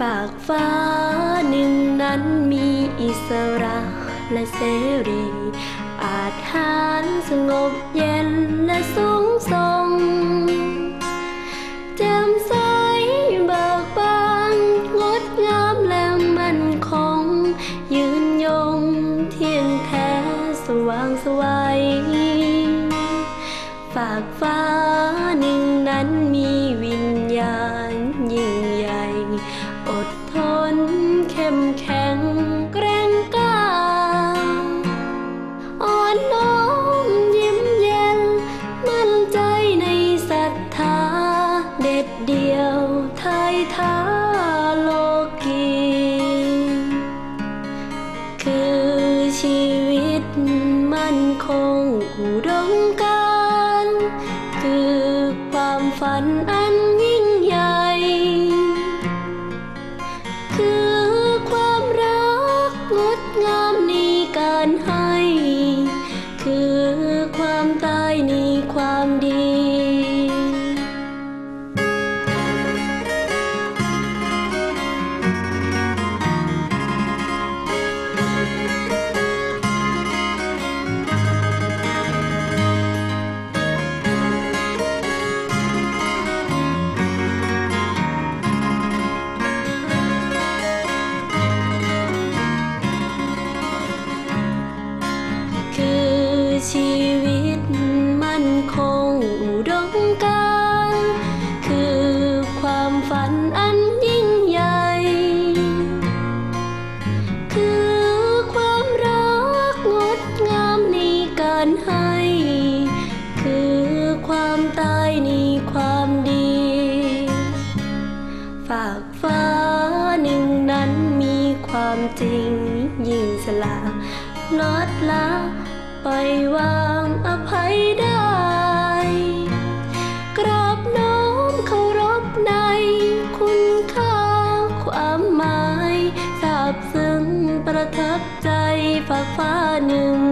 ปากฟ้าหนึ่งนั้นมีอิสระและเสรี อาจหารสงบเย็นและสูงส่งแจ่มใสบิกบานงดงามและมั่นคง ยืนยงเที่ยงแท้สว่างสวัยฝากฟ้าหนึ่งนั้นมีวิญญาณยิ่งใหญ่ ทยท้าโลกีคือชีวิตมั่นคงอุดมการ คือความฝันารให้ คือความตายนี่ความดี ฝากฟ้าหนึ่งนั้นมีความจริงยิ่งสลาน็อตละไปวางอภัยได้ กราบน้อมเคารพในคุณค่าความหมาย สาบซึ้งประทับใจฝากฟ้าหนึ่ง